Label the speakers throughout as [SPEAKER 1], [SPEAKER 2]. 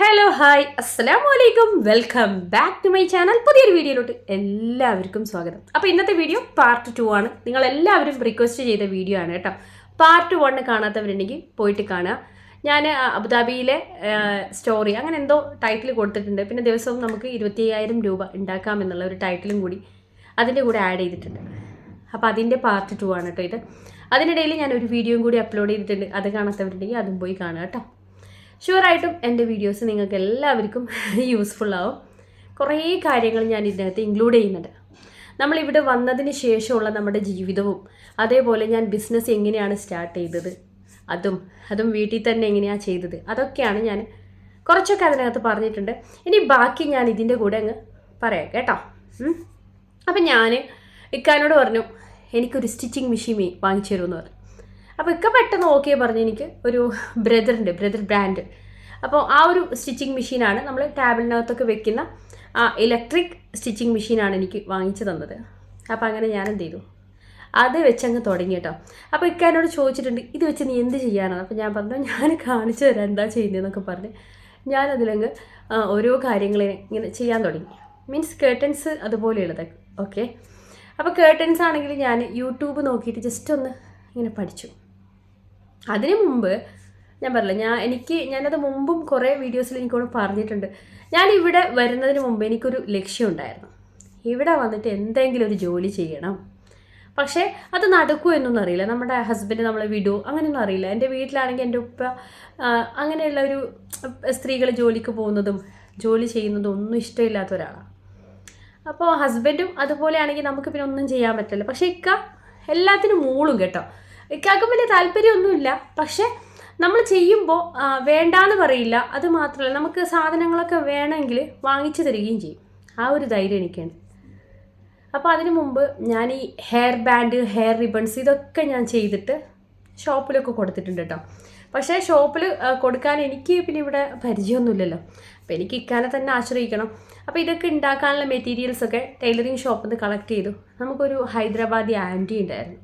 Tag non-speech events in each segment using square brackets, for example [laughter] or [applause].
[SPEAKER 1] Hello hi അസ്സലാമു വലൈക്കും welcome back to my channel പുതിയൊരു വീഡിയോയിലോട്ട് എല്ലാവർക്കും സ്വാഗതം. അപ്പോൾ ഇന്നത്തെ വീഡിയോ പാർട്ട് ടു ആണ്. നിങ്ങൾ എല്ലാവരും റിക്വസ്റ്റ് ചെയ്ത വീഡിയോ ആണ് കേട്ടോ. പാർട്ട് വണ്ണ് കാണാത്തവരുണ്ടെങ്കിൽ പോയിട്ട് കാണുക. ഞാൻ അബുദാബിയിലെ സ്റ്റോറി അങ്ങനെ എന്തോ ടൈറ്റിൽ കൊടുത്തിട്ടുണ്ട്. പിന്നെ ദിവസവും നമുക്ക് ഇരുപത്തി അയ്യായിരം രൂപ ഉണ്ടാക്കാം എന്നുള്ള ഒരു ടൈറ്റിലും കൂടി അതിന്റെ കൂടെ ആഡ് ചെയ്തിട്ടുണ്ട്. അപ്പോൾ അതിന്റെ പാർട്ട് ടു ആണ് കേട്ടോ ഇത്. അതിനിടയിൽ ഞാൻ ഒരു വീഡിയോയും കൂടി അപ്ലോഡ് ചെയ്തിട്ടുണ്ട്. അത് കാണാത്തവരുണ്ടെങ്കിൽ അതും പോയി കാണുക കേട്ടോ. ഷുവറായിട്ടും എന്റെ വീഡിയോസ് നിങ്ങൾക്ക് എല്ലാവർക്കും യൂസ്ഫുൾ [laughs] ആവും. കുറേ കാര്യങ്ങൾ ഞാൻ ഇതിനകത്ത് ഇൻക്ലൂഡ് ചെയ്യുന്നുണ്ട്. നമ്മളിവിടെ വന്നതിന് ശേഷമുള്ള നമ്മുടെ ജീവിതവും അതേപോലെ ഞാൻ ബിസിനസ് എങ്ങനെയാണ് സ്റ്റാർട്ട് ചെയ്തത് അതും അതും വീട്ടിൽ തന്നെ എങ്ങനെയാണ് ചെയ്തത് അതൊക്കെയാണ് ഞാൻ കുറച്ചൊക്കെ അതിനകത്ത് പറഞ്ഞിട്ടുണ്ട്. ഇനി ബാക്കി ഞാൻ ഇതിന്റെ കൂടെ അങ്ങ് പറയാം കേട്ടോ. അപ്പം ഞാൻ ഇക്കാനോട് പറഞ്ഞു എനിക്കൊരു സ്റ്റിച്ചിങ് മെഷീൻ വാങ്ങിച്ചു തരുമെന്ന് പറഞ്ഞു. അപ്പോൾ ഇക്ക പെട്ടെന്ന് ഓക്കെ പറഞ്ഞു എനിക്ക് ഒരു ബ്രദറുണ്ട് ബ്രദർ ബ്രാൻഡ് അപ്പോൾ ആ ഒരു സ്റ്റിച്ചിങ് മെഷീനാണ് നമ്മൾ ടാബിളിനകത്തൊക്കെ വെക്കുന്ന ആ ഇലക്ട്രിക് സ്റ്റിച്ചിങ് മെഷീനാണ് എനിക്ക് വാങ്ങിച്ചു തന്നത്. അപ്പോൾ അങ്ങനെ ഞാൻ എന്ത് ചെയ്തു? അത് വെച്ചങ്ങ് തുടങ്ങി കേട്ടോ അപ്പോൾ ഇക്ക എന്നോട് ചോദിച്ചിട്ടുണ്ട് ഇത് വെച്ച് നീ എന്ത് ചെയ്യാനാണ് അപ്പോൾ ഞാൻ പറഞ്ഞു ഞാൻ കാണിച്ചു തരാം എന്താ ചെയ്യുന്നതെന്നൊക്കെ പറഞ്ഞ് ഞാനതിലങ്ങ് ഓരോ കാര്യങ്ങളെ ഇങ്ങനെ ചെയ്യാൻ തുടങ്ങി. മീൻസ് കേട്ടൻസ് അതുപോലെയുള്ളത് ഓക്കെ അപ്പോൾ കേട്ടൻസ് ആണെങ്കിൽ ഞാൻ യൂട്യൂബ് നോക്കിയിട്ട് ജസ്റ്റ് ഒന്ന് ഇങ്ങനെ പഠിച്ചു. അതിനു മുമ്പ് ഞാൻ പറഞ്ഞില്ല ഞാൻ എനിക്ക് ഞാനത് മുമ്പും കുറേ വീഡിയോസിൽ എനിക്കോട് പറഞ്ഞിട്ടുണ്ട്. ഞാൻ ഇവിടെ വരുന്നതിന് മുമ്പ് എനിക്കൊരു ലക്ഷ്യം ഉണ്ടായിരുന്നു. ഇവിടെ വന്നിട്ട് എന്തെങ്കിലും ഒരു ജോലി ചെയ്യണം. പക്ഷേ അത് നടക്കുമോ എന്നൊന്നും അറിയില്ല. നമ്മുടെ ഹസ്ബൻഡ് നമ്മളെ വിടുമോ അങ്ങനെയൊന്നും അറിയില്ല. എന്റെ വീട്ടിലാണെങ്കിൽ എന്റെ ഉപ്പ അങ്ങനെയുള്ള ഒരു സ്ത്രീകൾ ജോലിക്ക് പോകുന്നതും ജോലി ചെയ്യുന്നതും ഒന്നും ഇഷ്ടമില്ലാത്ത ഒരാളാണ്. അപ്പോൾ ഹസ്ബൻഡും അതുപോലെയാണെങ്കിൽ നമുക്ക് പിന്നെ ഒന്നും ചെയ്യാൻ പറ്റില്ല. പക്ഷേ ഇക്ക എല്ലാത്തിനും മൂളും കേട്ടോ. ഇക്കാക്ക് വലിയ താല്പര്യമൊന്നുമില്ല. പക്ഷേ നമ്മൾ ചെയ്യുമ്പോൾ വേണ്ടാന്ന് പറയില്ല. അത് മാത്രമല്ല നമുക്ക് സാധനങ്ങളൊക്കെ വേണമെങ്കിൽ വാങ്ങിച്ചു തരികയും ചെയ്യും. ആ ഒരു ധൈര്യം എനിക്കുണ്ട്. അപ്പോൾ അതിനു മുമ്പ് ഞാൻ ഈ ഹെയർ ബാൻഡ് ഹെയർ റിബൺസ് ഇതൊക്കെ ഞാൻ ചെയ്തിട്ട് ഷോപ്പിലൊക്കെ കൊടുത്തിട്ടുണ്ട് കേട്ടോ പക്ഷേ ഷോപ്പിൽ കൊടുക്കാൻ എനിക്ക് പിന്നെ ഇവിടെ പരിചയമൊന്നുമില്ലല്ലോ. അപ്പോൾ എനിക്ക് ഇക്കാനെ തന്നെ ആശ്രയിക്കണം. അപ്പോൾ ഇതൊക്കെ ഉണ്ടാക്കാനുള്ള മെറ്റീരിയൽസൊക്കെ ടൈലറിങ് ഷോപ്പിൽ നിന്ന് കളക്ട് ചെയ്തു. നമുക്കൊരു ഹൈദരാബാദി ആന്റി ഉണ്ടായിരുന്നു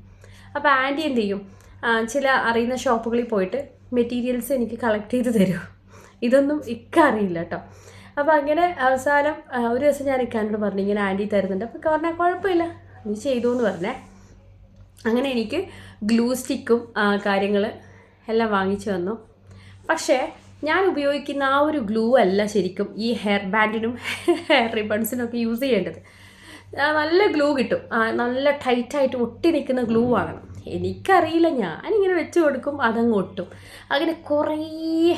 [SPEAKER 1] അപ്പോൾ ആന്റി എന്ത് ചെയ്യും? ചില അറിയുന്ന ഷോപ്പുകളിൽ പോയിട്ട് മെറ്റീരിയൽസ് എനിക്ക് കളക്ട് ചെയ്ത് തരും. ഇതൊന്നും ഇക്ക അറിയില്ല കേട്ടോ അപ്പോൾ അങ്ങനെ അവസാനം ഒരു ദിവസം ഞാൻ ഇക്കാനോട് പറഞ്ഞു ഇങ്ങനെ ആന്റി തരുന്നുണ്ട്. അപ്പോൾ പറഞ്ഞാൽ കുഴപ്പമില്ല. നീ ചെയ്തു എന്ന് പറഞ്ഞേ. അങ്ങനെ എനിക്ക് ഗ്ലൂ സ്റ്റിക്കും കാര്യങ്ങൾ എല്ലാം വാങ്ങിച്ചു വന്നു പക്ഷേ ഞാൻ ഉപയോഗിക്കുന്ന ആ ഒരു ഗ്ലൂ അല്ല ശരിക്കും ഈ ഹെയർ ബാൻഡിനും ഹെയർ റിബൺസിനും ഒക്കെ യൂസ് ചെയ്യേണ്ടത്. നല്ല ഗ്ലൂ കിട്ടും. നല്ല ടൈറ്റായിട്ട് ഒട്ടി നിൽക്കുന്ന ഗ്ലൂ വാങ്ങണം എനിക്കറിയില്ല ഞാനിങ്ങനെ വെച്ച് കൊടുക്കും അതങ്ങ് ഒട്ടും. അങ്ങനെ കുറേ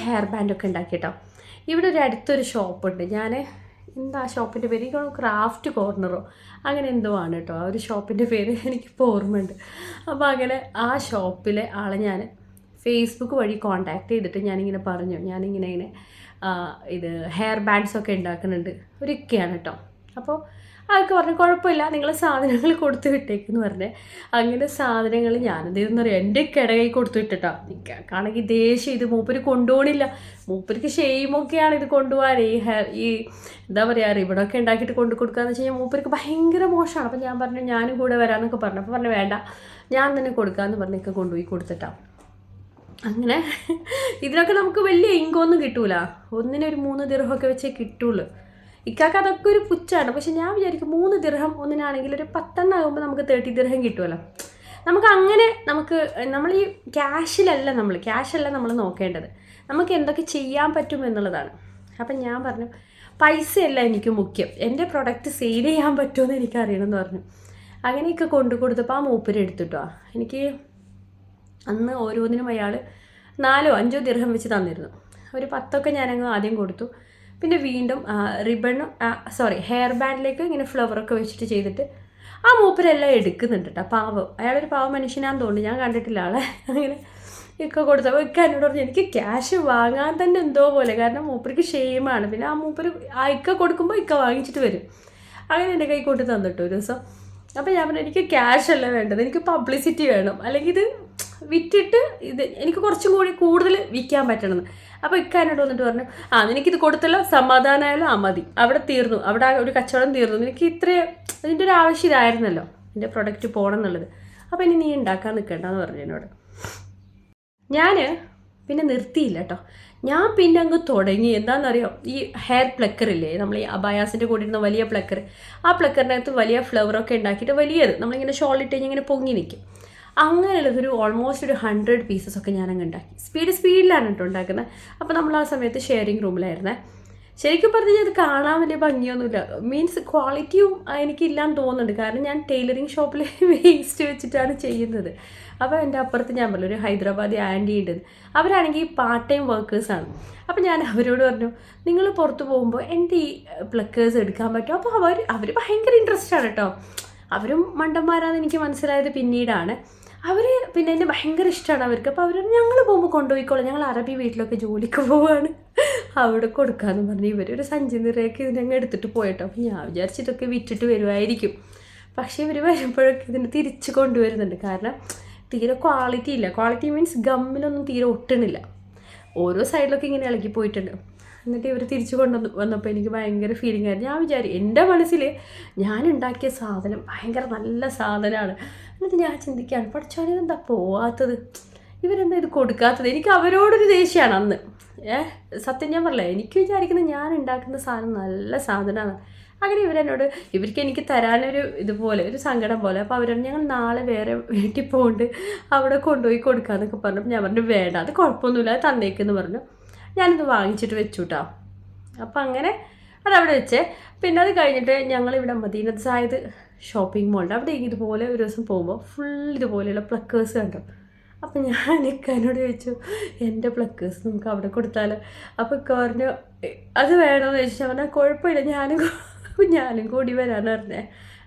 [SPEAKER 1] ഹെയർ ബാൻഡൊക്കെ ഉണ്ടാക്കി കേട്ടോ ഇവിടെ ഒരു അടുത്തൊരു ഷോപ്പുണ്ട് ഞാൻ എന്താ ഷോപ്പിന്റെ പേര്? എനിക്ക് ക്രാഫ്റ്റ് കോർണറോ അങ്ങനെ എന്തോ ആണ് കേട്ടോ. ആ ഒരു ഷോപ്പിന്റെ പേര് എനിക്കിപ്പോൾ ഓർമ്മയുണ്ട്. അപ്പോൾ അങ്ങനെ ആ ഷോപ്പിലെ ആളെ ഞാൻ ഫേസ്ബുക്ക് വഴി കോൺടാക്റ്റ് ചെയ്തിട്ട് ഞാനിങ്ങനെ പറഞ്ഞു. ഞാനിങ്ങനെ ഇങ്ങനെ ഇത് ഹെയർ ബാൻഡ്സൊക്കെ ഉണ്ടാക്കുന്നുണ്ട്. ഒരിക്കയാണ് കേട്ടോ. അപ്പോൾ ആൾക്ക് പറഞ്ഞു കുഴപ്പമില്ല നിങ്ങൾ സാധനങ്ങൾ കൊടുത്തു വിട്ടേക്കെന്ന് പറഞ്ഞേ. അങ്ങനെ സാധനങ്ങൾ ഞാനെന്ത് ചെയ്തെന്നറിയാം എന്റെ കിടകൈ കൊടുത്തു വിട്ടിട്ടാ. നിൽക്കാണെങ്കിൽ ദേഷ്യം ഇത് മൂപ്പര് കൊണ്ടുപോകണില്ല മൂപ്പർക്ക് ഷെയിമൊക്കെയാണ് ഇത് കൊണ്ടുപോകാൻ. ഈ ഹെയർ ഈ എന്താ പറയുക റിബണൊക്കെ ഉണ്ടാക്കിയിട്ട് കൊണ്ടു കൊടുക്കുകയെന്ന് വെച്ച് കഴിഞ്ഞാൽ മൂപ്പർക്ക് ഭയങ്കര മോശമാണ്. അപ്പം ഞാൻ പറഞ്ഞു ഞാനും കൂടെ വരാമെന്നൊക്കെ പറഞ്ഞു. അപ്പോൾ പറഞ്ഞു വേണ്ട ഞാൻ തന്നെ കൊടുക്കാമെന്ന് പറഞ്ഞൊക്കെ കൊണ്ടുപോയി കൊടുത്തിട്ടാ. അങ്ങനെ ഇതിനൊക്കെ നമുക്ക് വലിയ ഇങ്കൊന്നും കിട്ടൂല. ഒന്നിനൊരു മൂന്ന് ദിർഹമൊക്കെ വെച്ചേ കിട്ടുള്ളൂ. ഇക്കാക്ക് അതൊക്കെ ഒരു പുച്ഛാണ്. പക്ഷെ ഞാൻ വിചാരിക്കും മൂന്ന് ദിർഹം ഒന്നിനാണെങ്കിൽ ഒരു പത്തെണ്ണാകുമ്പോൾ നമുക്ക് തേർട്ടി ദിർഹം കിട്ടുമല്ലോ നമുക്ക് അങ്ങനെ നമുക്ക് നമ്മൾ ഈ ക്യാഷിലല്ല നമ്മൾ ക്യാഷല്ല നമ്മൾ നോക്കേണ്ടത്. നമുക്ക് എന്തൊക്കെ ചെയ്യാൻ പറ്റും എന്നുള്ളതാണ്. അപ്പം ഞാൻ പറഞ്ഞു പൈസയല്ല എനിക്ക് മുഖ്യം. എന്റെ പ്രൊഡക്റ്റ് സെയിൽ ചെയ്യാൻ പറ്റുമെന്ന് എനിക്ക് അറിയണമെന്ന് പറഞ്ഞു. അങ്ങനെയൊക്കെ കൊണ്ടു കൊടുത്തപ്പോൾ ആ മൂപ്പര് എടുത്തിട്ടോ. എനിക്ക് അന്ന് ഓരോന്നിനും അയാൾ നാലോ അഞ്ചോ ദീർഘം വെച്ച് തന്നിരുന്നു. ഒരു പത്തൊക്കെ ഞാനങ്ങ് ആദ്യം കൊടുത്തു. പിന്നെ വീണ്ടും റിബണും സോറി ഹെയർ ബാൻഡിലേക്ക് ഇങ്ങനെ ഫ്ലവറൊക്കെ വെച്ചിട്ട് ചെയ്തിട്ട് ആ മൂപ്പരെല്ലാം എടുക്കുന്നുണ്ട് കേട്ടോ പാവം. അയാളൊരു പാവം മനുഷ്യനാന്ന് തോന്നുന്നു. ഞാൻ കണ്ടിട്ടില്ല ആളെ. അങ്ങനെ ഇക്ക കൊടുത്തപ്പോൾ ഒക്കെ എന്നോട് പറഞ്ഞു എനിക്ക് ക്യാഷ് വാങ്ങാൻ തന്നെ എന്തോ പോലെ. കാരണം മൂപ്പർക്ക് ഷെയിമാണ് പിന്നെ ആ മൂപ്പര് ഇക്ക കൊടുക്കുമ്പോൾ ഇക്ക വാങ്ങിച്ചിട്ട് വരും. അങ്ങനെ എന്റെ കൈ കൊണ്ട് തന്നിട്ടു ഒരു ദിവസം. അപ്പോൾ ഞാൻ പറഞ്ഞു എനിക്ക് ക്യാഷ് അല്ല വേണ്ടത്. എനിക്ക് പബ്ലിസിറ്റി വേണം. അല്ലെങ്കിൽ ഇത് വിറ്റിട്ട് ഇത് എനിക്ക് കുറച്ചും കൂടി കൂടുതൽ വിൽക്കാൻ പറ്റണമെന്ന് അപ്പോൾ ഇക്കാനോട് വന്നിട്ട് പറഞ്ഞു ആ നിനക്കിത് കൊടുത്തല്ലോ സമാധാനമായാലും ആ മതി. അവിടെ തീർന്നു. അവിടെ ഒരു കച്ചവടം തീർന്നു. നിനക്ക് ഇത്ര അതിന്റെ ഒരു ആവശ്യം ഇതായിരുന്നല്ലോ എന്റെ പ്രൊഡക്റ്റ് പോകണം എന്നുള്ളത് അപ്പോൾ ഇനി നീ ഉണ്ടാക്കാൻ നിൽക്കണ്ടെന്ന് പറഞ്ഞു എന്നോട്. ഞാൻ പിന്നെ നിർത്തിയില്ല കേട്ടോ ഞാൻ പിന്നെ അങ്ങ് തുടങ്ങി. എന്താണെന്നറിയോ ഈ ഹെയർ പ്ലക്കർ ഇല്ലേ? നമ്മൾ ഈ അബായാസിന്റെ കൂടെ ഇരുന്ന വലിയ പ്ലക്കർ ആ പ്ലക്കറിനകത്ത് വലിയ ഫ്ലവറൊക്കെ ഉണ്ടാക്കിയിട്ട് വലിയത്. നമ്മളിങ്ങനെ ഷോൾ ഇട്ട് കഴിഞ്ഞ് ഇങ്ങനെ പൊങ്ങി നിൽക്കും അങ്ങനെയുള്ളതൊരു ഓൾമോസ്റ്റ് ഒരു ഹൺഡ്രഡ് പീസസ് ഒക്കെ ഞാൻ അങ്ങ് ഉണ്ടാക്കി. സ്പീഡ് സ്പീഡിലാണ് കേട്ടോ ഉണ്ടാക്കുന്നത് അപ്പോൾ നമ്മൾ ആ സമയത്ത് ഷെയറിങ് റൂമിലായിരുന്നേ ശരിക്കും പറഞ്ഞാൽ ഇത് കാണാൻ വലിയ ഭംഗിയൊന്നുമില്ല. മീൻസ് ക്വാളിറ്റിയും എനിക്കില്ലാന്ന് തോന്നുന്നുണ്ട്. കാരണം ഞാൻ ടൈലറിങ് ഷോപ്പിൽ വേസ്റ്റ് വെച്ചിട്ടാണ് ചെയ്യുന്നത്. അപ്പോൾ എന്റെ അപ്പുറത്ത് ഞാൻ പറഞ്ഞു ഒരു ഹൈദരാബാദി ആന്റി ഉണ്ട്. അവരാണെങ്കിൽ പാർട്ട് ടൈം വർക്കേഴ്സാണ് അപ്പോൾ ഞാൻ അവരോട് പറഞ്ഞു നിങ്ങൾ പുറത്ത് പോകുമ്പോൾ എന്റെ ഈ പ്ലക്കേഴ്സ് എടുക്കാൻ പറ്റും അപ്പോൾ അവർ അവർ ഭയങ്കര ഇൻട്രസ്റ്റ് ആണ് കേട്ടോ. അവരും മണ്ടന്മാരാണെന്ന് എനിക്ക് മനസ്സിലായത് പിന്നീടാണ്. അവർ പിന്നെ എന്നെ ഭയങ്കര ഇഷ്ടമാണ് അവർക്ക്. അപ്പോൾ അവർ ഞങ്ങൾ പോകുമ്പോൾ കൊണ്ടുപോയിക്കോളാം. ഞങ്ങൾ അറബി വീട്ടിലൊക്കെ ജോലിക്ക് പോവാണ്. അവിടെ കൊടുക്കാമെന്ന് പറഞ്ഞ് ഒരു സഞ്ചി നിറയൊക്കെ ഇതിനങ്ങ് എടുത്തിട്ട് പോയിട്ടോ. അപ്പോൾ ഞാൻ വിചാരിച്ചിട്ടൊക്കെ വിറ്റിട്ട് വരുമായിരിക്കും പക്ഷേ ഇവർ വരുമ്പോഴൊക്കെ ഇതിന് തിരിച്ച് കൊണ്ടുവരുന്നുണ്ട്. കാരണം തീരെ ക്വാളിറ്റി ഇല്ല. ക്വാളിറ്റി മീൻസ് ഗമ്മിലൊന്നും തീരെ ഒട്ടണില്ല ഓരോ സൈഡിലൊക്കെ ഇങ്ങനെ ഇളകി പോയിട്ടുണ്ട്. എന്നിട്ട് ഇവർ തിരിച്ചു കൊണ്ടുവന്ന് വന്നപ്പോൾ എനിക്ക് ഭയങ്കര ഫീലിംഗ് ആയിരുന്നു. ഞാൻ വിചാരി എന്റെ മനസ്സിൽ ഞാൻ ഉണ്ടാക്കിയ സാധനം ഭയങ്കര നല്ല സാധനമാണ് എന്നിട്ട് ഞാൻ ചിന്തിക്കുകയാണ് പഠിച്ചോനെ എന്താ പോവാത്തത്? ഇവരെന്താ ഇത് കൊടുക്കാത്തത്? എനിക്ക് അവരോടൊരു ദേഷ്യമാണ് അന്ന്. ഏ സത്യം ഞാൻ പറഞ്ഞില്ല എനിക്ക് വിചാരിക്കുന്നത് ഞാൻ ഉണ്ടാക്കുന്ന സാധനം നല്ല സാധനമാണ് അങ്ങനെ ഇവരെന്നോട് ഇവർക്ക് എനിക്ക് തരാനൊരു ഇതുപോലെ ഒരു സങ്കടം പോലെ അപ്പോൾ അവരോട് ഞങ്ങൾ നാളെ വേറെ വീട്ടിൽ പോകുന്നുണ്ട് അവിടെ കൊണ്ടുപോയി കൊടുക്കാമെന്നൊക്കെ പറഞ്ഞപ്പോൾ ഞാൻ പറഞ്ഞു വേണ്ട അത് കുഴപ്പമൊന്നുമില്ല അത് തന്നേക്കെന്ന് പറഞ്ഞു. ഞാനിത് വാങ്ങിച്ചിട്ട് വെച്ചു കേട്ടോ അപ്പം അങ്ങനെ അതവിടെ വെച്ചേ. പിന്നെ അത് കഴിഞ്ഞിട്ട് ഞങ്ങളിവിടെ മദീനത്ത് സായത് ഷോപ്പിംഗ് മോളുണ്ട് അവിടെ ഇതുപോലെ ഒരു ദിവസം പോകുമ്പോൾ ഫുൾ ഇതുപോലെയുള്ള പ്ലക്കേഴ്സ് കണ്ടു. അപ്പം ഞാൻ ഇക്കാനോട് ചോദിച്ചു എന്റെ പ്ലക്കേഴ്സ് നമുക്ക് അവിടെ കൊടുത്താൽ അപ്പോൾ ഇക്ക പറഞ്ഞു അത് വേണമെന്ന് ചോദിച്ചു. ഞാൻ പറഞ്ഞാൽ കുഴപ്പമില്ല. ഞാനും [laughs] ഞാനും കൂടി വരാമെന്ന് പറഞ്ഞേ.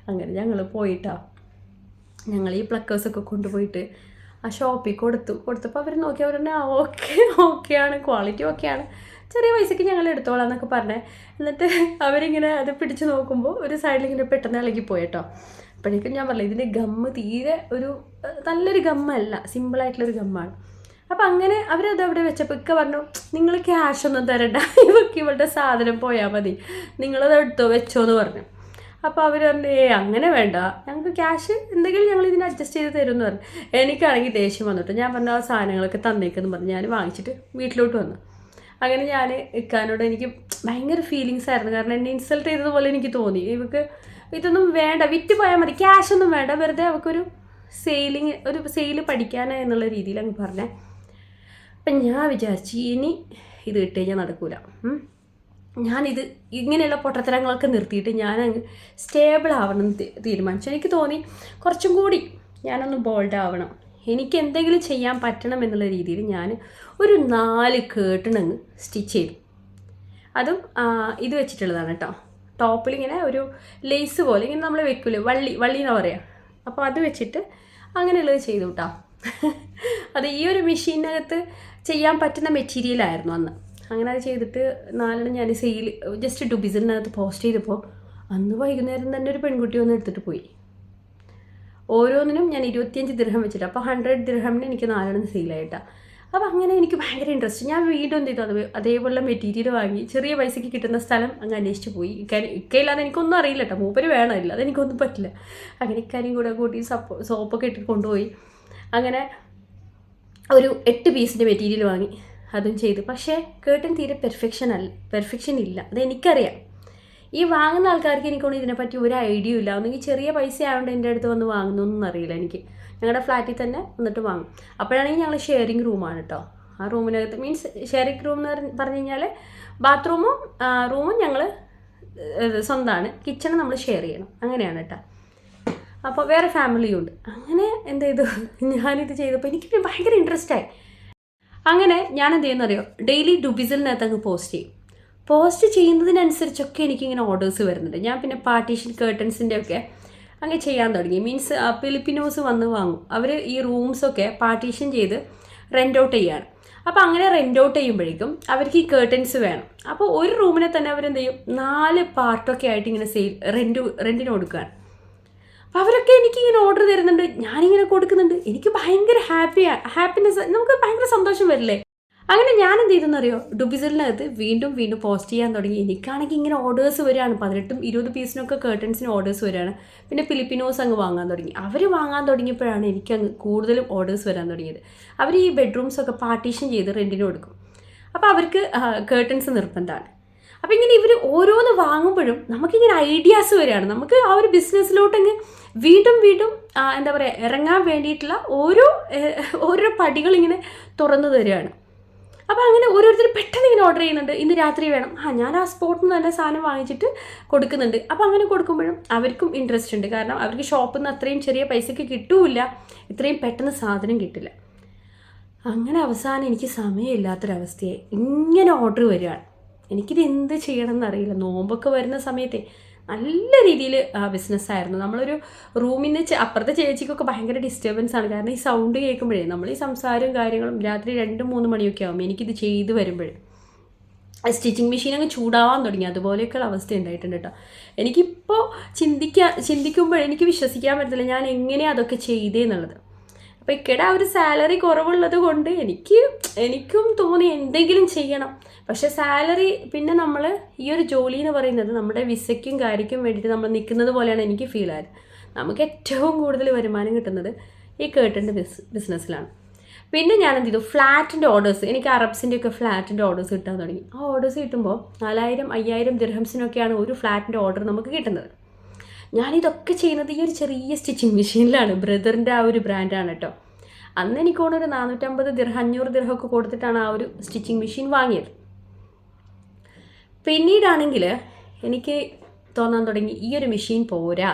[SPEAKER 1] അങ്ങനെ ഞങ്ങൾ പോയിട്ടാ. ഞങ്ങൾ ഈ പ്ലക്കേഴ്സൊക്കെ കൊണ്ടുപോയിട്ട് ആ ഷോപ്പിൽ കൊടുത്തു. കൊടുത്തപ്പോൾ അവർ നോക്കി പറഞ്ഞു ആ ഓക്കെ ഓക്കെയാണ് ക്വാളിറ്റി ഓക്കെയാണ് ചെറിയ പൈസയ്ക്ക് ഞങ്ങൾ എടുത്തോളാം എന്നൊക്കെ പറഞ്ഞേ. എന്നിട്ട് അവരിങ്ങനെ അത് പിടിച്ച് നോക്കുമ്പോൾ ഒരു സൈഡിൽ ഇങ്ങനെ പെട്ടെന്ന് ഇളകി പോയിട്ടോ അപ്പോഴേക്കും ഞാൻ പറഞ്ഞു ഇതിന്റെ ഗമ്മ് തീരെ ഒരു നല്ലൊരു ഗമ്മല്ല സിമ്പിളായിട്ടുള്ളൊരു ഗമ്മാണ് അപ്പം അങ്ങനെ അവരത് അവിടെ വെച്ചപ്പോൾ ഇക്ക പറഞ്ഞു നിങ്ങൾ ക്യാഷ് ഒന്നും തരണ്ട ഇവർക്ക് ഇവളുടെ സാധനം പോയാൽ മതി. നിങ്ങളത് എടുത്തോ വെച്ചോ എന്ന് പറഞ്ഞു. അപ്പോൾ അവർ പറഞ്ഞു ഏ അങ്ങനെ വേണ്ട. ഞങ്ങൾക്ക് ക്യാഷ് എന്തെങ്കിലും ഞങ്ങൾ ഇതിന് അഡ്ജസ്റ്റ് ചെയ്ത് തരും എന്ന് പറഞ്ഞു. എനിക്കാണെങ്കിൽ ദേഷ്യം വന്നിട്ട് ഞാൻ പറഞ്ഞ ആ സാധനങ്ങളൊക്കെ തന്നേക്കെന്ന് പറഞ്ഞു. ഞാൻ വാങ്ങിച്ചിട്ട് വീട്ടിലോട്ട് വന്നു. അങ്ങനെ ഞാൻ ഇക്കാനോട് എനിക്ക് ഭയങ്കര ഫീലിങ്സ് ആയിരുന്നു. കാരണം എന്നെ ഇൻസൾട്ട് ചെയ്തതുപോലെ എനിക്ക് തോന്നി. ഇവക്ക് ഇതൊന്നും വേണ്ട വിറ്റ് പോയാൽ മതി. ക്യാഷ് ഒന്നും വേണ്ട. വെറുതെ അവൾക്കൊരു സെയിലിങ് ഒരു സെയിൽ പഠിക്കാനാ എന്നുള്ള രീതിയിൽ അങ്ങ് പറഞ്ഞേ. അപ്പം ഞാൻ വിചാരിച്ചു ഇനി ഇത് ഇട്ട് കഴിഞ്ഞാൽ നടക്കൂല. ഞാനിത് ഇങ്ങനെയുള്ള പൊട്ടത്തരങ്ങളൊക്കെ നിർത്തിയിട്ട് ഞാൻ സ്റ്റേബിൾ ആവണം തീരുമാനിച്ചു. എനിക്ക് തോന്നി കുറച്ചും കൂടി ഞാനൊന്ന് ബോൾഡ് ആവണം. എനിക്ക് എന്തെങ്കിലും ചെയ്യാൻ പറ്റണം എന്നുള്ള രീതിയിൽ ഞാൻ ഒരു നാല് കേട്ടണങ്ങ് സ്റ്റിച്ച് ചെയ്തു. അതും ഇത് വെച്ചിട്ടുള്ളതാണ് കേട്ടോ ടോപ്പിൽ ഇങ്ങനെ ഒരു ലേസ് പോലെ ഇങ്ങനെ നമ്മൾ വെക്കില്ലേ വള്ളി വള്ളി എന്നാ പറയുക അപ്പോൾ അത് വെച്ചിട്ട് അങ്ങനെയുള്ളത് ചെയ്തു കേട്ടോ [laughs] അത് ഈ ഒരു മെഷീനകത്ത് ചെയ്യാൻ പറ്റുന്ന മെറ്റീരിയലായിരുന്നു അന്ന്. അങ്ങനെ അത് ചെയ്തിട്ട് നാലെണ്ണം ഞാൻ സെയിൽ ജസ്റ്റ് ഡുബിസിലിനകത്ത് പോസ്റ്റ് ചെയ്തപ്പോൾ അന്ന് വൈകുന്നേരം തന്നെ ഒരു പെൺകുട്ടി വന്ന് എടുത്തിട്ട് പോയി. ഓരോന്നിനും ഞാൻ ഇരുപത്തിയഞ്ച് ദിർഹം വെച്ചിട്ട് അപ്പോൾ ഹൺഡ്രഡ് ദിർഹമിന് എനിക്ക് നാലെണ്ണം സെയിലായിട്ടാണ് അപ്പോൾ അങ്ങനെ എനിക്ക് ഭയങ്കര ഇൻട്രസ്റ്റ് ഞാൻ വീണ്ടും എന്ത് ചെയ്തു? അത് അതേപോലെ മെറ്റീരിയൽ വാങ്ങി ചെറിയ പൈസയ്ക്ക് കിട്ടുന്ന സ്ഥലം അങ്ങ് അന്വേഷിച്ച് പോയി. ഇക്കയില്ലാതെ എനിക്കൊന്നും അറിയില്ല കേട്ടോ മൂപ്പര് വേണമില്ല അതെനിക്കൊന്നും പറ്റില്ല. അങ്ങനെ ഇക്കാര്യം കൂടെ കൂട്ടി സപ്പോ സോപ്പൊക്കെ ഇട്ട് കൊണ്ടുപോയി. അങ്ങനെ ഒരു എട്ട് പീസിന്റെ മെറ്റീരിയൽ വാങ്ങി. അതും ചെയ്തു. പക്ഷേ കേട്ടൻ തീരെ പെർഫെക്ഷൻ അല്ല പെർഫെക്ഷൻ ഇല്ല. അത് എനിക്കറിയാം ഈ വാങ്ങുന്ന ആൾക്കാർക്ക് എനിക്കൊന്നും ഇതിനെപ്പറ്റി ഒരു ഐഡിയ ഇല്ല. ഒന്നെങ്കിൽ ചെറിയ പൈസ ആയതുകൊണ്ട് എന്റെ അടുത്ത് വന്ന് വാങ്ങുന്നൊന്നും അറിയില്ല എനിക്ക്. ഞങ്ങളുടെ ഫ്ലാറ്റിൽ തന്നെ വന്നിട്ട് വാങ്ങും. അപ്പോഴാണെങ്കിൽ ഞങ്ങൾ ഷെയറിങ് റൂമാണ് കേട്ടോ ആ റൂമിനകത്ത് മീൻസ് ഷെയറിങ് റൂം എന്ന് പറഞ്ഞ് പറഞ്ഞു കഴിഞ്ഞാൽ ബാത്റൂമും റൂമും ഞങ്ങൾ സ്വന്തമാണ് കിച്ചൺ നമ്മൾ ഷെയർ ചെയ്യണം. അങ്ങനെയാണ് കേട്ടോ അപ്പോൾ വേറെ ഫാമിലിയും ഉണ്ട് അങ്ങനെ എന്ത് ചെയ്തു? [laughs] ഞാനിത് ചെയ്തപ്പോൾ എനിക്ക് ഭയങ്കര ഇൻട്രസ്റ്റ് ആയി. അങ്ങനെ ഞാൻ എന്ത് ചെയ്യുന്നറിയോ? ഡെയിലി ഡുബിസിലിനകത്ത് അങ്ങ് പോസ്റ്റ് ചെയ്യും. പോസ്റ്റ് ചെയ്യുന്നതിനനുസരിച്ചൊക്കെ എനിക്കിങ്ങനെ ഓർഡേഴ്സ് വരുന്നുണ്ട്. ഞാൻ പിന്നെ പാർട്ടീഷൻ കേർട്ടൻസിന്റെ ഒക്കെ അങ്ങനെ ചെയ്യാൻ തുടങ്ങി. മീൻസ് ഫിലിപ്പിനോസ് വന്ന് വാങ്ങും. അവർ ഈ റൂംസൊക്കെ പാർട്ടീഷൻ ചെയ്ത് റെന്റ് ഔട്ട് ചെയ്യാണ് അപ്പോൾ അങ്ങനെ റെന്റ് ഔട്ട് ചെയ്യുമ്പോഴേക്കും അവർക്ക് ഈ കേർട്ടൻസ് വേണം. അപ്പോൾ ഒരു റൂമിനെ തന്നെ അവരെന്ത് ചെയ്യും? നാല് പാർട്ടൊക്കെ ആയിട്ട് ഇങ്ങനെ സെയിൽ റെന്റ് റെന്റിന് കൊടുക്കുകയാണ്. അപ്പോൾ അവരൊക്കെ എനിക്കിങ്ങനെ ഓർഡർ തരുന്നുണ്ട് ഞാനിങ്ങനെ കൊടുക്കുന്നുണ്ട്. എനിക്ക് ഭയങ്കര ഹാപ്പിയാണ് ഹാപ്പിനെസ് നമുക്ക് ഭയങ്കര സന്തോഷം വരില്ലേ? അങ്ങനെ ഞാൻ എന്ത് ചെയ്തെന്നറിയോ ഡുബിസലിനകത്ത് വീണ്ടും വീണ്ടും പോസ്റ്റ് ചെയ്യാൻ തുടങ്ങി. എനിക്കാണെങ്കിൽ ഇങ്ങനെ ഓർഡേഴ്സ് വരികയാണ്. പതിനെട്ടും ഇരുപത് പീസിനൊക്കെ കേർട്ടൻസിന് ഓർഡേഴ്സ് വരികയാണ്. പിന്നെ ഫിലിപ്പിനോസ് അങ്ങ് വാങ്ങാൻ തുടങ്ങി. അവർ വാങ്ങാൻ തുടങ്ങിയപ്പോഴാണ് എനിക്ക് അങ്ങ് കൂടുതലും ഓർഡേഴ്സ് വരാൻ തുടങ്ങിയത്. അവർ ഈ ബെഡ്റൂംസൊക്കെ പാർട്ടീഷൻ ചെയ്ത് റെന്റിന് കൊടുക്കും. അപ്പോൾ അവർക്ക് കേർട്ടൻസ് നിർബന്ധമാണ്. അപ്പോൾ ഇങ്ങനെ ഇവർ ഓരോന്ന് വാങ്ങുമ്പോഴും നമുക്കിങ്ങനെ ഐഡിയാസ് വരികയാണ്. നമുക്ക് ആ ഒരു ബിസിനസ്സിലോട്ടങ്ങ് വീണ്ടും വീണ്ടും എന്താ പറയുക ഇറങ്ങാൻ വേണ്ടിയിട്ടുള്ള ഓരോ ഓരോ പടികൾ ഇങ്ങനെ തുറന്നു തരികയാണ്. അപ്പോൾ അങ്ങനെ ഓരോരുത്തർ പെട്ടെന്ന് ഇങ്ങനെ ഓർഡർ ചെയ്യുന്നുണ്ട്. ഇന്ന് രാത്രി വേണം. ആ ഞാൻ ആ സ്പോട്ടിൽ നിന്ന് തന്നെ സാധനം വാങ്ങിച്ചിട്ട് കൊടുക്കുന്നുണ്ട്. അപ്പോൾ അങ്ങനെ കൊടുക്കുമ്പോഴും അവർക്കും ഇൻട്രസ്റ്റ് ഉണ്ട്. കാരണം അവർക്ക് ഷോപ്പിൽ നിന്ന് അത്രയും ചെറിയ പൈസയ്ക്ക് കിട്ടൂല ഇത്രയും പെട്ടെന്ന് സാധനം കിട്ടില്ല. അങ്ങനെ അവസാനം എനിക്ക് സമയമില്ലാത്തൊരവസ്ഥയായി. ഇങ്ങനെ ഓർഡർ വരികയാണ്. എനിക്കിത് എന്ത് ചെയ്യണം എന്നറിയില്ല നോമ്പൊക്കെ വരുന്ന സമയത്തെ നല്ല രീതിയിൽ ബിസിനസ്സായിരുന്നു നമ്മളൊരു റൂമിന് അപ്പുറത്തെ ചേച്ചിക്കൊക്കെ ഭയങ്കര ഡിസ്റ്റർബൻസ് ആണ്. കാരണം ഈ സൗണ്ട് കേൾക്കുമ്പോഴേ നമ്മൾ ഈ സംസാരവും കാര്യങ്ങളും രാത്രി രണ്ട് മൂന്ന് മണിയൊക്കെ ആകും എനിക്കിത് ചെയ്ത് വരുമ്പോഴേ സ്റ്റിച്ചിങ് മെഷീൻ അങ്ങ് ചൂടാവാൻ തുടങ്ങി. അതുപോലെയൊക്കെയുള്ള അവസ്ഥ ഉണ്ടായിട്ടുണ്ട് കേട്ടോ. എനിക്കിപ്പോൾ ചിന്തിക്കാൻ ചിന്തിക്കുമ്പോൾ എനിക്ക് വിശ്വസിക്കാൻ പറ്റത്തില്ല ഞാൻ എങ്ങനെയാണ് അതൊക്കെ ചെയ്തേന്നുള്ളത് അപ്പോൾ ഇക്കടെ ആ ഒരു സാലറി കുറവുള്ളത് കൊണ്ട് എനിക്ക് എനിക്കും തോന്നി എന്തെങ്കിലും ചെയ്യണം. പക്ഷെ സാലറി പിന്നെ നമ്മൾ ഈ ഒരു ജോലി എന്ന് പറയുന്നത് നമ്മുടെ വിസയ്ക്കും കാര്യക്കും വേണ്ടിയിട്ട് നമ്മൾ നിൽക്കുന്നത് പോലെയാണ് എനിക്ക് ഫീൽ ആയത്. നമുക്ക് ഏറ്റവും കൂടുതൽ വരുമാനം കിട്ടുന്നത് ഈ കേട്ടിന്റെ ബിസ് ബിസിനസ്സിലാണ്. പിന്നെ ഞാൻ എന്ത് ചെയ്തു? ഫ്ലാറ്റിന്റെ ഓർഡേഴ്സ് എനിക്ക് അറബ്സിന്റെ ഒക്കെ ഫ്ലാറ്റിന്റെ ഓർഡേഴ്സ് കിട്ടാൻ തുടങ്ങി. ആ ഓർഡേഴ്സ് കിട്ടുമ്പോൾ നാലായിരം അയ്യായിരം ദിർഹംസിനൊക്കെയാണ് ഒരു ഫ്ലാറ്റിന്റെ ഓർഡർ നമുക്ക് കിട്ടുന്നത്. ഞാനിതൊക്കെ ചെയ്യുന്നത് ഈ ഒരു ചെറിയ സ്റ്റിച്ചിങ് മെഷീനിലാണ്. ബ്രദറിന്റെ ആ ഒരു ബ്രാൻഡാണ് കേട്ടോ അന്ന് എനിക്ക് തോന്നുന്നു ഒരു നാനൂറ്റമ്പത് ദിർഹ അഞ്ഞൂറ് ദിർഹമൊക്കെ കൊടുത്തിട്ടാണ് ആ ഒരു സ്റ്റിച്ചിങ് മെഷീൻ വാങ്ങിയത്. പിന്നീടാണെങ്കിൽ എനിക്ക് തോന്നാൻ തുടങ്ങി ഈ ഒരു മെഷീൻ പോരാ.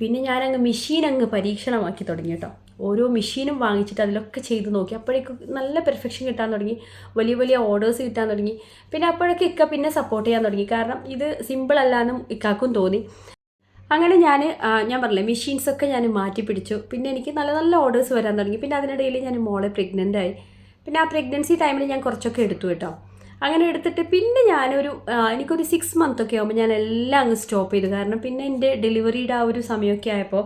[SPEAKER 1] പിന്നെ ഞാനങ്ങ് മെഷീൻ അങ്ങ് പരീക്ഷണമാക്കി തുടങ്ങി കേട്ടോ ഓരോ മെഷീനും വാങ്ങിച്ചിട്ട് അതിലൊക്കെ ചെയ്ത് നോക്കി. അപ്പോഴേക്കും നല്ല പെർഫെക്ഷൻ കിട്ടാൻ തുടങ്ങി. വലിയ വലിയ ഓർഡേഴ്സ് കിട്ടാൻ തുടങ്ങി. പിന്നെ അപ്പോഴൊക്കെ ഇക്ക പിന്നെ സപ്പോർട്ട് ചെയ്യാൻ തുടങ്ങി. കാരണം ഇത് സിമ്പിൾ അല്ലാന്നും ഇക്കാക്കും തോന്നി. അങ്ങനെ ഞാൻ ഞാൻ പറഞ്ഞില്ലേ മെഷീൻസൊക്കെ ഞാൻ മാറ്റി പിടിച്ചു. പിന്നെ എനിക്ക് നല്ല നല്ല ഓർഡേഴ്സ് വരാൻ തുടങ്ങി. പിന്നെ അതിനിടയിൽ ഞാൻ മോളെ പ്രഗ്നന്റ് ആയി. പിന്നെ ആ പ്രഗ്നൻസി ടൈമിൽ ഞാൻ കുറച്ചൊക്കെ എടുത്തു കേട്ടോ. അങ്ങനെ എടുത്തിട്ട് പിന്നെ ഞാനൊരു എനിക്കൊരു സിക്സ് മന്ത് ഒക്കെ ആകുമ്പോൾ ഞാൻ എല്ലാം അങ്ങ് സ്റ്റോപ്പ് ചെയ്തു. കാരണം പിന്നെ എന്റെ ഡെലിവറിയുടെ ആ ഒരു സമയമൊക്കെ ആയപ്പോൾ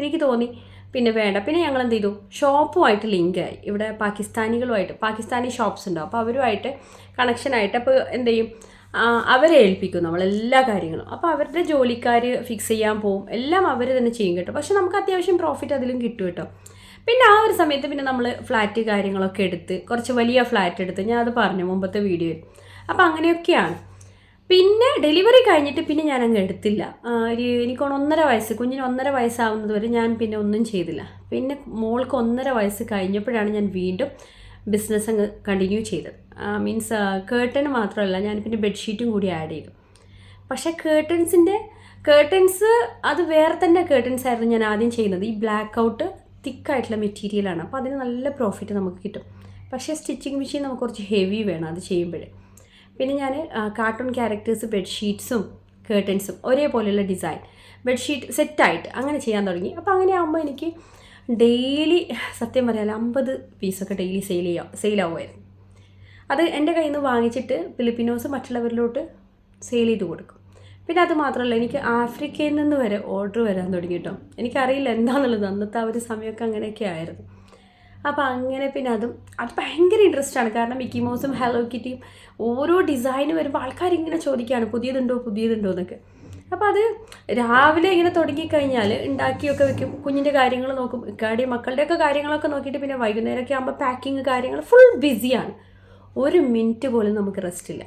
[SPEAKER 1] എനിക്ക് തോന്നി പിന്നെ വേണ്ട. പിന്നെ ഞങ്ങൾ എന്ത് ചെയ്തു? ഷോപ്പുമായിട്ട് ലിങ്ക് ആയി. ഇവിടെ പാകിസ്ഥാനികളുമായിട്ട് പാകിസ്ഥാനി ഷോപ്സ് ഉണ്ടാവും. അപ്പോൾ അവരുമായിട്ട് കണക്ഷനായിട്ട് അപ്പോൾ എന്ത് ചെയ്യും? അവരെ ഏൽപ്പിക്കും നമ്മൾ എല്ലാ കാര്യങ്ങളും. അപ്പോൾ അവരുടെ ജോലിക്കാർ ഫിക്സ് ചെയ്യാൻ പോകും എല്ലാം അവർ തന്നെ ചെയ്യും കേട്ടോ. പക്ഷെ നമുക്ക് അത്യാവശ്യം പ്രോഫിറ്റ് അതിലും കിട്ടും കേട്ടോ. പിന്നെ ആ ഒരു സമയത്ത് പിന്നെ നമ്മൾ ഫ്ലാറ്റ് കാര്യങ്ങളൊക്കെ എടുത്ത് കുറച്ച് വലിയ ഫ്ലാറ്റ് എടുത്ത് ഞാൻ അത് പറഞ്ഞു മുമ്പത്തെ വീഡിയോയിൽ അപ്പോൾ അങ്ങനെയൊക്കെയാണ്. പിന്നെ ഡെലിവറി കഴിഞ്ഞിട്ട് പിന്നെ ഞാൻ അങ്ങ് എടുത്തില്ല ഒരു എനിക്ക് ഒന്നര വയസ്സ് കുഞ്ഞിന് ഒന്നര വയസ്സാവുന്നത് വരെ ഞാൻ പിന്നെ ഒന്നും ചെയ്തില്ല. പിന്നെ മോൾക്ക് ഒന്നര വയസ്സ് കഴിഞ്ഞപ്പോഴാണ് ഞാൻ വീണ്ടും ബിസിനസ് അങ്ങ് കണ്ടിന്യൂ ചെയ്തത് മീൻസ് കേർട്ടൺ മാത്രമല്ല ഞാൻ പിന്നെ ബെഡ്ഷീറ്റും കൂടി ആഡ് ചെയ്തു. പക്ഷേ കേട്ടൻസിന്റെ കേട്ടൻസ് അത് വേറെ തന്നെ കേട്ടൻസ് ആയിരുന്നു ഞാൻ ആദ്യം ചെയ്യുന്നത്. ഈ ബ്ലാക്ക് ഔട്ട് തിക്കായിട്ടുള്ള മെറ്റീരിയലാണ് അപ്പോൾ അതിന് നല്ല പ്രോഫിറ്റ് നമുക്ക് കിട്ടും. പക്ഷേ സ്റ്റിച്ചിങ് മെഷീൻ നമുക്ക് കുറച്ച് ഹെവി വേണം അത് ചെയ്യുമ്പോൾ പിന്നെ ഞാൻ കാർട്ടൂൺ ക്യാരക്ടേഴ്സ് ബെഡ്ഷീറ്റ്സും കേട്ടൻസും ഒരേപോലെയുള്ള ഡിസൈൻ ബെഡ്ഷീറ്റ് സെറ്റായിട്ട് അങ്ങനെ ചെയ്യാൻ തുടങ്ങി. അപ്പോൾ അങ്ങനെ ആകുമ്പോൾ എനിക്ക് ഡെയിലി സത്യം പറയാൻ അമ്പത് പീസൊക്കെ ഡെയിലി സെയിൽ ചെയ്യാം സെയിലാവുമായിരുന്നു അത് എന്റെ കയ്യിൽ നിന്ന് വാങ്ങിച്ചിട്ട് ഫിലിപ്പിനോസ് മറ്റുള്ളവരിലോട്ട് സെയിൽ ചെയ്ത് കൊടുക്കും. പിന്നെ അത് മാത്രമല്ല എനിക്ക് ആഫ്രിക്കയിൽ നിന്ന് വരെ ഓർഡർ വരാൻ തുടങ്ങി കേട്ടോ എനിക്കറിയില്ല എന്താണെന്നുള്ളത് അന്നത്തെ ആ ഒരു സമയമൊക്കെ അങ്ങനെയൊക്കെ ആയിരുന്നു. അപ്പോൾ അങ്ങനെ പിന്നെ അതും അത് ഭയങ്കര ഇൻട്രസ്റ്റ് ആണ്. കാരണം മിക്കി മൗസും ഹലോ കിറ്റിയും ഓരോ ഡിസൈൻ വരുമ്പോൾ ആൾക്കാർ ഇങ്ങനെ ചോദിക്കുകയാണ് പുതിയതുണ്ടോ പുതിയതുണ്ടോ എന്നൊക്കെ. അപ്പോൾ അത് രാവിലെ ഇങ്ങനെ തുടങ്ങിക്കഴിഞ്ഞാൽ ഉണ്ടാക്കിയൊക്കെ വെക്കും. കുഞ്ഞിന്റെ കാര്യങ്ങൾ നോക്കും. ഇക്കാടി മക്കളുടെയൊക്കെ കാര്യങ്ങളൊക്കെ നോക്കിയിട്ട് പിന്നെ വൈകുന്നേരമൊക്കെ ആകുമ്പോൾ പാക്കിങ് കാര്യങ്ങൾ ഫുൾ ബിസിയാണ് ഒരു മിനിറ്റ് പോലും നമുക്ക് റെസ്റ്റ് ഇല്ല.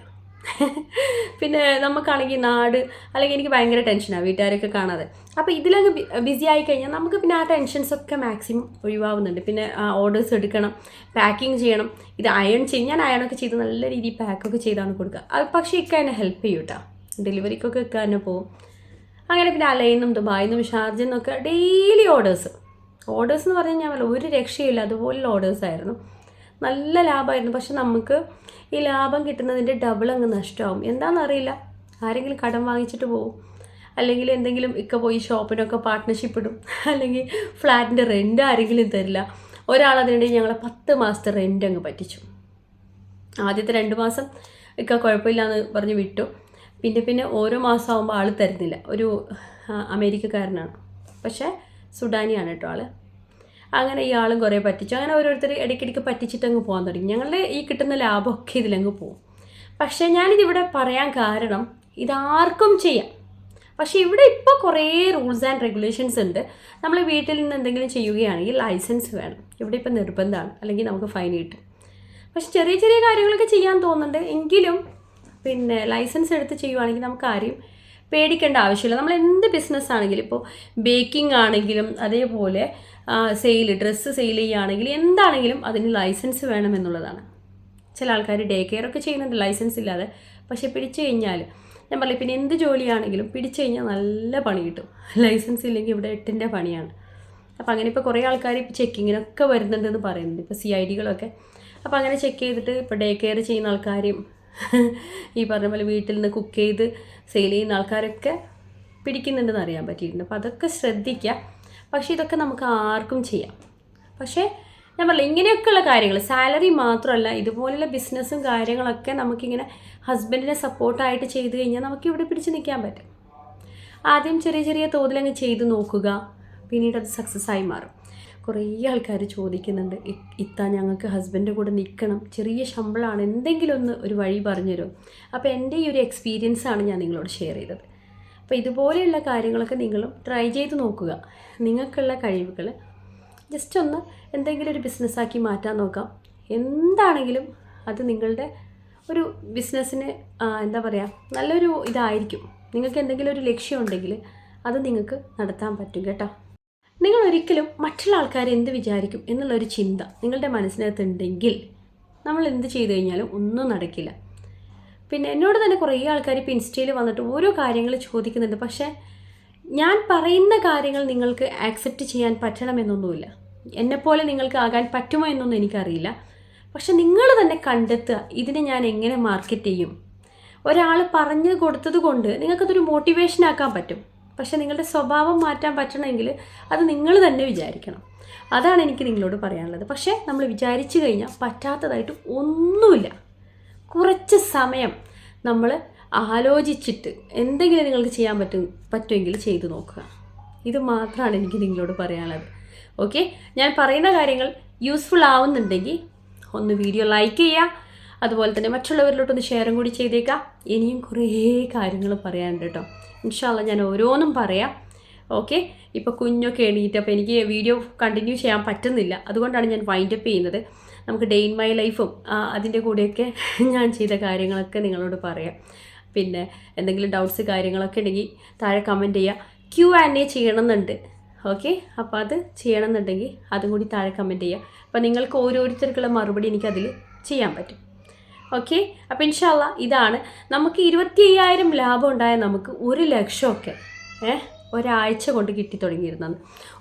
[SPEAKER 1] പിന്നെ നമുക്കാണെങ്കിൽ നാട് അല്ലെങ്കിൽ എനിക്ക് ഭയങ്കര ടെൻഷനാണ് വീട്ടുകാരൊക്കെ കാണാതെ. അപ്പോൾ ഇതിലങ്ങ് ബിസി ആയി കഴിഞ്ഞാൽ നമുക്ക് പിന്നെ ആ ടെൻഷൻസൊക്കെ മാക്സിമം ഒഴിവാവുന്നുണ്ട്. പിന്നെ ആ ഓർഡേഴ്സ് എടുക്കണം പാക്കിങ് ചെയ്യണം. ഇത് അയൺ ചെയ്യും ഞാൻ അയണൊക്കെ ചെയ്ത് നല്ല രീതിയിൽ പാക്കൊക്കെ ചെയ്താണ് കൊടുക്കുക. അത് പക്ഷേ ഇക്ക എന്നെ ഹെൽപ്പ് ചെയ്യും കേട്ടോ ഡെലിവറിക്കൊക്കെ വെക്കാൻ പോകും അങ്ങനെ പിന്നെ അലയിന്നും ദുബായിൽ നിന്നും നിന്നൊക്കെ ഡെയിലി ഓർഡേഴ്സ്. ഓർഡേഴ്സ് എന്ന് പറഞ്ഞാൽ ഞാൻ ഒരു രക്ഷയില്ല. അതുപോലുള്ള ഓർഡേഴ്സ് ആയിരുന്നു. നല്ല ലാഭമായിരുന്നു. പക്ഷെ നമുക്ക് ഈ ലാഭം കിട്ടുന്നതിന്റെ ഡബിൾ അങ്ങ് നഷ്ടമാവും. എന്താണെന്നറിയില്ല. ആരെങ്കിലും കടം വാങ്ങിച്ചിട്ട് പോകും അല്ലെങ്കിൽ എന്തെങ്കിലും ഇക്ക പോയി ഷോപ്പിനൊക്കെ പാർട്ട്ണർഷിപ്പ് ഇടും. അല്ലെങ്കിൽ ഫ്ലാറ്റിന്റെ റെന്റ് ആരെങ്കിലും തരില്ല. ഒരാൾ അതിനിടയിൽ ഞങ്ങളെ പത്ത് മാസത്തെ റെന്റ് അങ്ങ് പറ്റിച്ചു. ആദ്യത്തെ രണ്ട് മാസം ഇക്ക കുഴപ്പമില്ലാന്ന് പറഞ്ഞ് വിട്ടു. പിന്നെ പിന്നെ ഓരോ മാസമാകുമ്പോൾ ആൾ തരുന്നില്ല. ഒരു അമേരിക്കക്കാരനാണ്. പക്ഷേ സുഡാനിയാണ് കേട്ടോ ആൾ അങ്ങനെ ഇയാളും കുറേ പറ്റിച്ചു. അങ്ങനെ ഓരോരുത്തർ ഇടയ്ക്കിടയ്ക്ക് പറ്റിച്ചിട്ടങ്ങ് പോകാൻ തുടങ്ങി. ഞങ്ങളുടെ ഈ കിട്ടുന്ന ലാഭമൊക്കെ ഇതിലങ്ങ് പോകും പക്ഷേ ഞാനിതിവിടെ പറയാൻ കാരണം ഇതാർക്കും ചെയ്യാം. പക്ഷേ ഇവിടെ ഇപ്പോൾ കുറേ റൂൾസ് ആൻഡ് റെഗുലേഷൻസ് ഉണ്ട്. നമ്മൾ വീട്ടിൽ നിന്ന് എന്തെങ്കിലും ചെയ്യുകയാണെങ്കിൽ ലൈസൻസ് വേണം. ഇവിടെ ഇപ്പോൾ നിർബന്ധമാണ്. അല്ലെങ്കിൽ നമുക്ക് ഫൈൻ കിട്ടും. പക്ഷെ ചെറിയ ചെറിയ കാര്യങ്ങളൊക്കെ ചെയ്യാൻ തോന്നുന്നുണ്ട്. എങ്കിലും പിന്നെ ലൈസൻസ് എടുത്ത് ചെയ്യുവാണെങ്കിൽ നമുക്ക് ആരെയും പേടിക്കേണ്ട ആവശ്യമില്ല. നമ്മൾ എന്ത് ബിസിനസ് ആണെങ്കിലും ഇപ്പോൾ ബേക്കിംഗ് ആണെങ്കിലും അതേപോലെ സെയിൽ ഡ്രസ്സ് സെയിൽ ചെയ്യുകയാണെങ്കിൽ എന്താണെങ്കിലും അതിന് ലൈസൻസ് വേണമെന്നുള്ളതാണ് ചില ആൾക്കാർ ഡേ കെയർ ഒക്കെ ചെയ്യുന്നുണ്ട് ലൈസൻസ് ഇല്ലാതെ. പക്ഷെ പിടിച്ചു കഴിഞ്ഞാൽ ഞാൻ പറയും പിന്നെ എന്ത് ജോലിയാണെങ്കിലും പിടിച്ചു കഴിഞ്ഞാൽ നല്ല പണി കിട്ടും. ലൈസൻസ് ഇല്ലെങ്കിൽ ഇവിടെ എട്ടിന്റെ പണിയാണ്. അപ്പോൾ അങ്ങനെ ഇപ്പോൾ കുറേ ആൾക്കാർ ഇപ്പോൾ ചെക്കിങ്ങിനൊക്കെ വരുന്നുണ്ടെന്ന് പറയുന്നുണ്ട് ഇപ്പോൾ സി ഐ ഡികളൊക്കെ അപ്പോൾ അങ്ങനെ ചെക്ക് ചെയ്തിട്ട് ഇപ്പോൾ ഡേ കെയർ ചെയ്യുന്ന ആൾക്കാരും ഈ പറഞ്ഞ പോലെ വീട്ടിൽ നിന്ന് കുക്ക് ചെയ്ത് സെയിൽ ചെയ്യുന്ന ആൾക്കാരൊക്കെ പിടിക്കുന്നുണ്ടെന്ന് അറിയാൻ പറ്റിയിട്ടുണ്ട്. അപ്പോൾ അതൊക്കെ ശ്രദ്ധിക്കുക പക്ഷേ ഇതൊക്കെ നമുക്ക് ആർക്കും ചെയ്യാം. പക്ഷേ ഞാൻ പറഞ്ഞില്ല ഇങ്ങനെയൊക്കെയുള്ള കാര്യങ്ങൾ സാലറി മാത്രമല്ല ഇതുപോലെയുള്ള ബിസിനസ്സും കാര്യങ്ങളൊക്കെ നമുക്കിങ്ങനെ ഹസ്ബൻഡിനെ സപ്പോർട്ടായിട്ട് ചെയ്ത് കഴിഞ്ഞാൽ നമുക്ക് ഇവിടെ പിടിച്ച് നിൽക്കാൻ പറ്റും. ആദ്യം ചെറിയ ചെറിയ തോതിലങ്ങ് ചെയ്ത് നോക്കുക. പിന്നീട് അത് സക്സസ് ആയി മാറും. കുറേ ആൾക്കാർ ചോദിക്കുന്നുണ്ട് "ഇ- ഇത്ത ഞങ്ങൾക്ക് ഹസ്ബൻഡിന്റെ കൂടെ നിൽക്കണം. ചെറിയ ശമ്പളമാണ് എന്തെങ്കിലും ഒന്ന് ഒരു വഴി പറഞ്ഞു തരുമോ? അപ്പോൾ എന്റെ ഈ ഒരു എക്സ്പീരിയൻസ് ആണ് ഞാൻ നിങ്ങളോട് ഷെയർ ചെയ്തത്. അപ്പോൾ ഇതുപോലെയുള്ള കാര്യങ്ങളൊക്കെ നിങ്ങളും ട്രൈ ചെയ്ത് നോക്കുക. നിങ്ങൾക്കുള്ള കഴിവുകൾ ജസ്റ്റ് ഒന്ന് എന്തെങ്കിലും ഒരു ബിസിനസ്സാക്കി മാറ്റാൻ നോക്കാം. എന്താണെങ്കിലും അത് നിങ്ങളുടെ ഒരു ബിസിനസ്സിന് എന്താ പറയുക നല്ലൊരു ഇതായിരിക്കും. നിങ്ങൾക്ക് എന്തെങ്കിലും ഒരു ലക്ഷ്യം ഉണ്ടെങ്കിൽ അത് നിങ്ങൾക്ക് നടത്താൻ പറ്റും കേട്ടോ. നിങ്ങൾ ഒരിക്കലും മറ്റുള്ള ആൾക്കാർ എന്ത് വിചാരിക്കും എന്നുള്ളൊരു ചിന്ത നിങ്ങളുടെ മനസ്സിനകത്ത് ഉണ്ടെങ്കിൽ നമ്മൾ എന്ത് ചെയ്തു കഴിഞ്ഞാലും ഒന്നും നടക്കില്ല. പിന്നെ എന്നോട് തന്നെ കുറേ ആൾക്കാർ ഇപ്പോൾ ഇൻസ്റ്റയിൽ വന്നിട്ട് ഓരോ കാര്യങ്ങൾ ചോദിക്കുന്നുണ്ട്. പക്ഷേ ഞാൻ പറയുന്ന കാര്യങ്ങൾ നിങ്ങൾക്ക് ആക്സെപ്റ്റ് ചെയ്യാൻ പറ്റണമെന്നൊന്നുമില്ല. എന്നെപ്പോലെ നിങ്ങൾക്ക് ആകാൻ പറ്റുമോ എന്നൊന്നും എനിക്കറിയില്ല. പക്ഷെ നിങ്ങൾ തന്നെ കണ്ടെത്തുക ഇതിനെ ഞാൻ എങ്ങനെ മാർക്കറ്റ് ചെയ്യും. ഒരാൾ പറഞ്ഞു കൊടുത്തത് കൊണ്ട് നിങ്ങൾക്കതൊരു മോട്ടിവേഷൻ ആക്കാൻ പറ്റും. പക്ഷെ നിങ്ങളുടെ സ്വഭാവം മാറ്റാൻ പറ്റണമെങ്കിൽ അത് നിങ്ങൾ തന്നെ വിചാരിക്കണം. അതാണ് എനിക്ക് നിങ്ങളോട് പറയാനുള്ളത്. പക്ഷേ നമ്മൾ വിചാരിച്ചു കഴിഞ്ഞാൽ പറ്റാത്തതായിട്ട് ഒന്നുമില്ല. കുറച്ച് സമയം നമ്മൾ ആലോചിച്ചിട്ട് എന്തെങ്കിലും നിങ്ങൾക്ക് ചെയ്യാൻ പറ്റും പറ്റുമെങ്കിൽ ചെയ്തു നോക്കുക. ഇത് മാത്രമാണ് എനിക്ക് നിങ്ങളോട് പറയാനുള്ളത്. ഓക്കെ? ഞാൻ പറയുന്ന കാര്യങ്ങൾ യൂസ്ഫുൾ ആവുന്നുണ്ടെങ്കിൽ ഒന്ന് വീഡിയോ ലൈക്ക് ചെയ്യുക. അതുപോലെ തന്നെ മറ്റുള്ളവരിലോട്ടൊന്ന് ഷെയറും കൂടി ചെയ്തേക്കാം. ഇനിയും കുറേ കാര്യങ്ങൾ പറയാനുണ്ട് കേട്ടോ. ഇൻഷാല്ല ഞാൻ ഓരോന്നും പറയാം. ഓക്കെ ഇപ്പോൾ കുഞ്ഞൊക്കെ എണീറ്റ് അപ്പോൾ എനിക്ക് വീഡിയോ കണ്ടിന്യൂ ചെയ്യാൻ പറ്റുന്നില്ല. അതുകൊണ്ടാണ് ഞാൻ വൈൻഡ് അപ്പ് ചെയ്യുന്നത്. നമുക്ക് ഡേ ഇൻ മൈ ലൈഫും അതിന്റെ കൂടെയൊക്കെ ഞാൻ ചെയ്ത കാര്യങ്ങളൊക്കെ നിങ്ങളോട് പറയാം. പിന്നെ എന്തെങ്കിലും ഡൗട്ട്സ് കാര്യങ്ങളൊക്കെ ഉണ്ടെങ്കിൽ താഴെ കമന്റ് ചെയ്യുക ക്യു ആൻഡ് എ ചെയ്യണമെന്നുണ്ട്. ഓക്കെ അപ്പോൾ അത് ചെയ്യണമെന്നുണ്ടെങ്കിൽ അതും കൂടി താഴെ കമന്റ് ചെയ്യുക അപ്പോൾ നിങ്ങൾക്ക് ഓരോരുത്തർക്കുള്ള മറുപടി എനിക്കതിൽ ചെയ്യാൻ പറ്റും. ഓക്കെ? അപ്പോൾ ഇൻഷാല്ല ഇതാണ്. നമുക്ക് ഇരുപത്തി അയ്യായിരം ലാഭം ഉണ്ടായ നമുക്ക് ഒരു ലക്ഷമൊക്കെ ഏ ഒരാഴ്ച കൊണ്ട് കിട്ടി തുടങ്ങിയിരുന്നത്.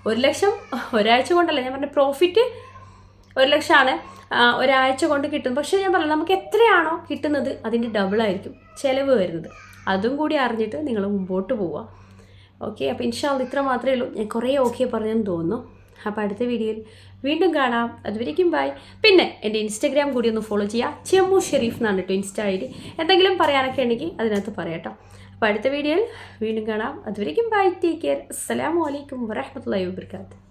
[SPEAKER 1] ഒരു ലക്ഷം ഒരാഴ്ച കൊണ്ടല്ല ഞാൻ പറഞ്ഞ പ്രോഫിറ്റ് ഒരു ലക്ഷമാണ് ഒരാഴ്ച കൊണ്ട് കിട്ടും പക്ഷേ ഞാൻ പറഞ്ഞു നമുക്ക് എത്രയാണോ കിട്ടുന്നത് അതിന്റെ ഡബിളായിരിക്കും ചിലവ് വരുന്നത്. അതും കൂടി അറിഞ്ഞിട്ട് നിങ്ങൾ മുമ്പോട്ട് പോവുക. ഓക്കെ? അപ്പോൾ ഇൻഷാല്ല ഇത്ര മാത്രമേ ഉള്ളൂ. ഞാൻ കുറേ ഓക്കെ പറഞ്ഞെന്ന് തോന്നുന്നു. അപ്പോൾ അടുത്ത വീഡിയോയിൽ വീണ്ടും കാണാം. അതുവരേക്കും ബൈ പിന്നെ എന്റെ ഇൻസ്റ്റഗ്രാം കൂടി ഒന്ന് ഫോളോ ചെയ്യുക ചെമ്മു ഷെരീഫ് എന്നാണ് കേട്ടോ ഇൻസ്റ്റ ഐ ഡി എന്തെങ്കിലും പറയാനൊക്കെ ഉണ്ടെങ്കിൽ അതിനകത്ത് പറയാം അപ്പോൾ അടുത്ത വീഡിയോയിൽ വീണ്ടും കാണാം. അതുവരേക്കും ബൈ ടേക്ക് കെയർ അസ്സലാമു അലൈക്കും വറഹമത്തല്ലാഹി വബർക്കാത്തു